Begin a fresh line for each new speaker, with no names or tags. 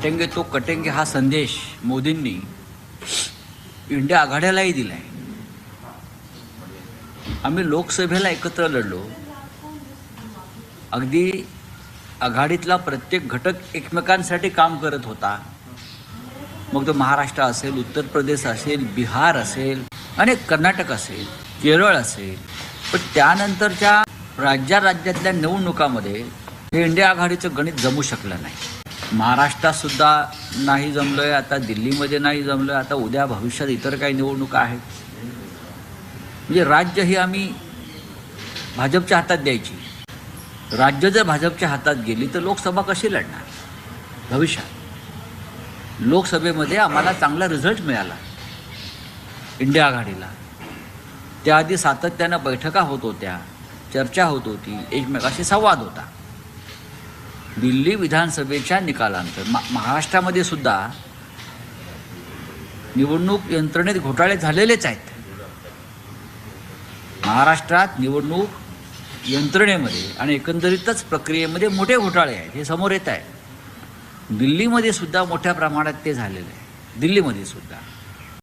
कटेंगे तो कटेंगे हा संदेश मोदींनी इंडिया आघाड्यालाही दिलाय. आम्ही लोकसभेला एकत्र लढलो. अगदी आघाडीतला प्रत्येक घटक एकमेकांसाठी काम करत होता. मग तो महाराष्ट्र असेल उत्तर प्रदेश असेल बिहार असेल आणि कर्नाटक असेल केरळ असेल. पण त्यानंतरच्या राज्या राज्यातल्या निवडणुकामध्ये हे इंडिया आघाडीचं गणित जमू शकलं नाही. महाराष्ट्रातसुद्धा नाही जमलं आहे आता दिल्लीमध्ये नाही जमलं आहे आता उद्या भविष्यात इतर काही निवडणुका आहेत. म्हणजे राज्य ही आम्ही भाजपच्या हातात द्यायची. राज्य जर भाजपच्या हातात गेली तर लोकसभा कशी लढणार? भविष्यात. लोकसभेमध्ये आम्हाला चांगला रिझल्ट मिळाला. इंडिया आघाडीला. त्याआधी सातत्यानं बैठका होत होत्या चर्चा होत होती एकमेकाशी संवाद होता. दिल्ली विधानसभेच्या निकालानंतर मा महाराष्ट्रामध्ये सुद्धा निवडणूक यंत्रणेत घोटाळे झालेलेच आहेत. महाराष्ट्रात निवडणूक यंत्रणेमध्ये आणि एकंदरीतच प्रक्रियेमध्ये मोठे घोटाळे आहेत हे समोर येत आहे. दिल्लीमध्ये सुद्धा मोठ्या प्रमाणात ते झालेलं आहे. दिल्लीमध्ये सुद्धा.